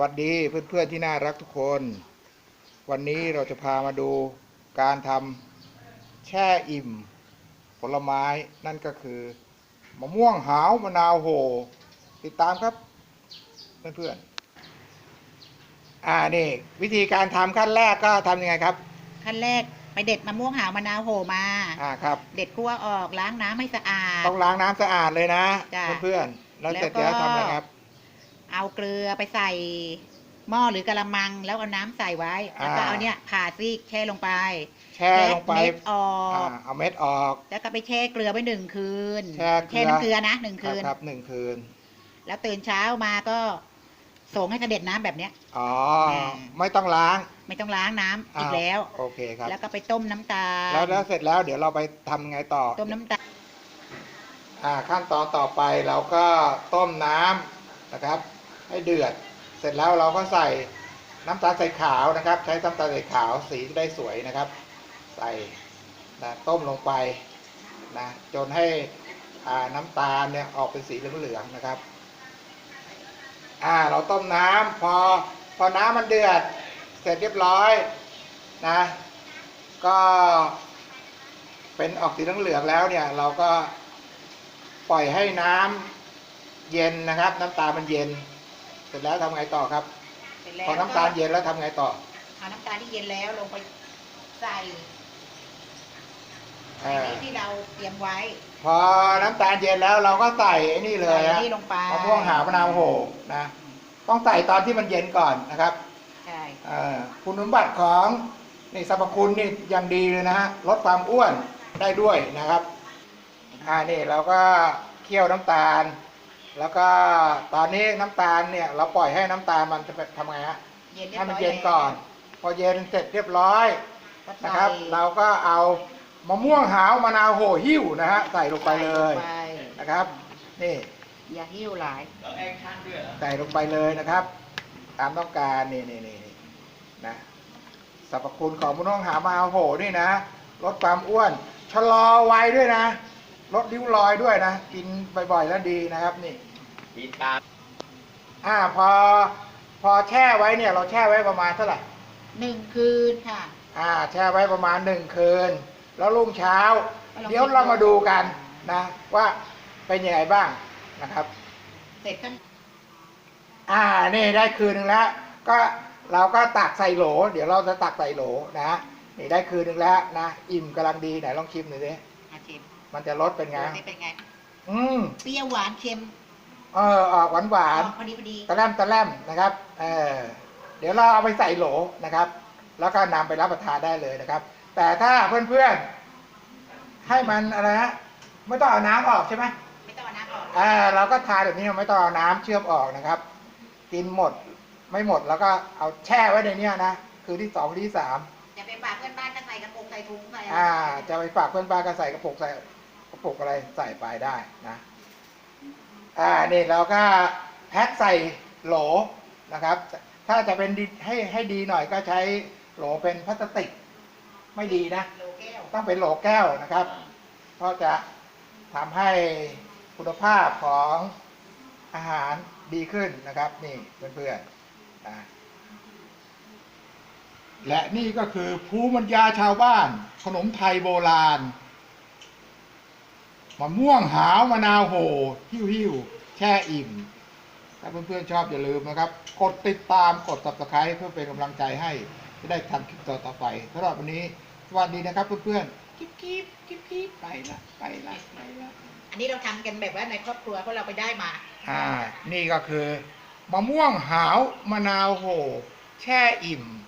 วัสดีเพื่อนๆที่น่ารักทุกคน วันนี้เราจะพามาดูการทำแช่อิ่ม ผลไม้นั่นก็คือมะม่วงหาวมะนาวโห ติดตามครับเพื่อนๆอ่านี่วิธีการทำขั้นแรกก็ทำยังไงครับ ขั้นแรกไปเด็ดมะม่วงหาวมะนาวโหมาอ่าครับ เด็ดคั่วออกล้างน้ำให้สะอาด ต้องล้างน้ำสะอาดเลยนะ จ้ะ เพื่อนๆแล้วเสร็จแล้แล้ววก็ทำอะไรครับ เอาเกลือไปใส่หม้อหรือกระมังแล้วเอาน้ำใส่ไว้ แล้วก็อ่า เอาเนี่ยผ่าซีกแช่ลงไปแช่ลงไปเม็ดอออ่ากเอาเม็ดออก แล้วก็ไปแช่เกลือไว้หนึ่งคืนแช่เกลือ น้ำเกลือนะหนึ่งครัคืบนครับหนึ่งคืน แล้วตื่นเช้ามาก็ส่งให้เสด็จน้ำแบบเนี้ย อ๋อ อ่า ไม่ต้องล้างไม่ต้องล้างน้ำอีกาวแล้ว โอเคครับ แล้วก็ไปต้มน้ำตาลแล้วแล้วเสร็จแล้วเดี๋ยวเราไปทำไงต่อต้มน้ำตาลอ่าขั้นตอนต่อไปเราก็ต้มน้ำนะครับ ให้เดือด เสร็จแล้วเราก็ใส่น้ำตาลใส่ขาวนะครับ ใช้น้ำตาลใส่ขาวสีจะได้สวยนะครับ ใส่นะต้มลงไปนะจนให้อ่าน้ำตาลเนี่ยออกเป็นสีเหลืองๆนะครับอ่าเราต้มน้ำพอพอน้ำมันเดือด เสร็จเรียบร้อยนะก็เป็นออกสีเหลืองๆแล้วเนี่ย เราก็ปล่อยให้น้ำเย็นนะครับ น้ำตาลมันเย็น เสร็จแล้วทำไงต่อครับ เสร็จแล้วพอน้ำตาลเย็นแล้วทำไงต่อเอาน้ำตาลที่เย็นแล้วลงไปใส่เอในอนี้ที่เราเตรียมไว้ พอน้ำตาลเย็นแล้วเราก็ใส่ไอ้นี่เลยใส่ฮะนี่ลงไปมะม่วงหาวมะนาวโหนะ ต้องใส่ตอนที่มันเย็นก่อนนะครับ ใช่เอ่อคุณสมบัติของนี่สรรพคุณนี่ยังดีเลยนะฮะ ลดความอ้วนได้ด้วยนะครับ อ่านี่เราก็เคี่ยวน้ำตาล แล้วก็ตอนนี้น้ำตาลเนี่ย เราปล่อยให้น้ำตาลมันจะไปทำไงฮะเย็นรียให้บมันร้อยเย็นก่อน พอเย็นเสร็จเรียบร้อยแล้วนะครับใส่เราก็เอามะม่วงหาวมะนาวโหหิ้วนะฮะใส่ลงไปเลยใส่นะครับ นี่อย่าหิ้วหลายใส่ลงไปเลยนะครับ ตามต้องการนี่นี่นี่นี่นะสรรพคุณของมะม่วงหาวมะนาวโหนี่นะลดความอ้วนชะลอวัยด้วยนะลดริ้วรอยด้วยนะ กินบ่อยๆแล้วดีนะครับนี่ ติดตามอ่าพอพอแช่ไว้เนี่ยเราแช่ไว้ประมาณเท่าไหร่หนึ่งคืนค่ะ อ่าแช่ไว้ประมาณหนึ่งคืน แล้วรุ่งเช้าก็ลองเดี๋ยวเรามาดูกันนะว่าเป็นยังไงบ้างนะครับ เสร็จก็อ่านี่ได้คืนหนึ่งแล้ว ก็เราก็ตักใส่โหล เดี๋ยวเราจะตักใส่โหลนะนี่ได้คืนหนึ่งแล้วนะอิ่มกำลังดีไหนลองชิมหน่อยสิอาชิมมันจะรสเป็นไง ดูสิเป็นไง อืมเปรี้ยวหวานเค็ม เออออกหวานหวานออกพอดีพอดีๆตะแลมตะแลมนะครับเออเดี๋ยวเราเอาไปใส่โหลนะครับ แล้วก็นำไปรับประทานได้เลยนะครับ แต่ถ้าเพื่อนๆให้มันอะไรฮะไม่ต้องเอาน้ำออกใช่ไหมไม่ต้องเอาน้ำออกอ่าเราก็ทานแบบนี้ไม่ต้องเอาน้ำเชื่อมออกนะครับ กินหมดไม่หมดแล้วก็เอาแช่ไว้ในเนี้ยนะคือที่สองที่สามจะไปฝากเพื่อนบ้านก็ใส่กระปุกใส่ถุงใส่อะไรอ่า จะไปฝากเพื่อนบ้านก็ใส่กระปุกใส่กระปุกอะไรใส่ไปได้นะ อ่านี่เราก็แพ็คใส่โหลนะครับ ถ้าจะเป็นดีให้ให้ดีหน่อยก็ใช้โหลเป็นพลาสติก ไม่ดีนะ โลแก้วต้องเป็นโหลแก้วนะครับ เพราะจะทำให้คุณภาพของอาหารดีขึ้นนะครับ นี่เพื่อนๆนะและนี่ก็คือภูมิปัญญาชาวบ้าน ขนมไทยโบราณ มะม่วงหาวมะนาวโหหิ้วหิ้วแช่อิ่ม ถ้าเพื่อนๆชอบอย่าลืมนะครับ กดติดตามกด subscribe เพื่อเป็นกำลังใจให้จะได้ทำคลิปต่อๆไปสำหรับวันนี้สวัสดีนะครับเพื่อนๆกิ๊บกิ๊บกิ๊บกิ๊บไปละไปละไปละอันนี้เราทำกันแบบว่าในครอบครัวเพราะเราไปได้มา อ่า นี่ก็คือมะม่วงหาวมะนาวโหแช่อิ่มจ้า